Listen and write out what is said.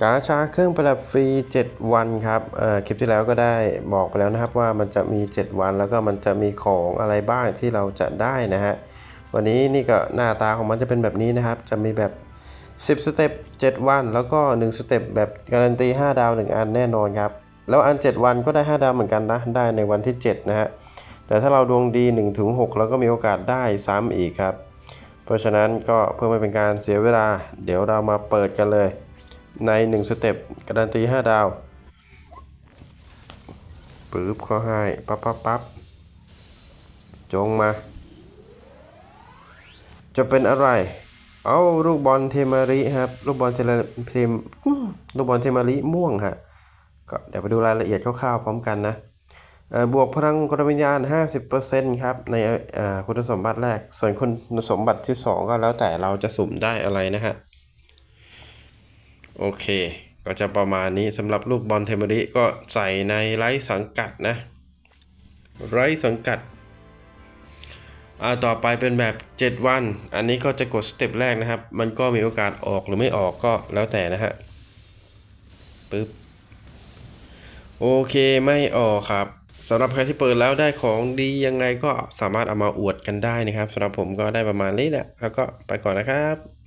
กาชาเครื่องประดับฟรี 7 วันครับคลิปที่แล้วก็ได้บอกไปแล้วนะครับว่ามันจะมี 7 วันแล้วก็มันจะมีของอะไรบ้างที่เราจะได้นะฮะวันนี้นี่ก็หน้าตาของมันจะเป็นแบบนี้นะครับ จะมีแบบ 10 สเต็ป 7 วัน แล้วก็ 1 สเต็ปแบบการันตี 5 ดาว 1 อันแน่นอนครับ แล้วอัน 7 วันก็ได้ 5 ดาวเหมือนกันนะ ได้ในวันที่ 7 นะฮะ แต่ถ้าเราดวงดี1ถึง6เราก็มีโอกาสได้ซ้ำอีกครับ เพราะฉะนั้นก็เพื่อไม่เป็นการเสียเวลา เดี๋ยวเรามาเปิดกันเลย ใน 1 สเต็ปการันตี 5 ดาวปึ๊บเขาให้ปั๊บปั๊บปั๊บจงมา จะเป็นอะไร เอาลูกบอลเทมาริครับ ลูกบอลเทเลเทมลูกบอลเทมาริม่วงฮะก็เดี๋ยวไปดูรายละเอียดคร่าวๆพร้อมกันนะบวกพลังกลวิญญาณ 50%ครับ ในคุณสมบัติแรก ส่วนคุณสมบัติที่ 2 ก็แล้วแต่เราจะสุ่มได้อะไรนะฮะ โอเค ก็จะประมาณนี้สำหรับลูกบอลเทมริก็ใส่ในไร้สังกัดนะ ไร้สังกัดอ่าต่อไปเป็นแบบ 7 วัน อันนี้ก็จะกดสเต็ปแรกนะครับ มันก็มีโอกาสออกหรือไม่ออกก็แล้วแต่นะฮะปึ๊บโอเคไม่ออกครับสำหรับใครที่เปิดแล้วได้ของดียังไงก็สามารถเอามาอวดกันได้นะครับสำหรับผมก็ได้ประมาณนี้แหละ แล้วก็ไปก่อนนะครับ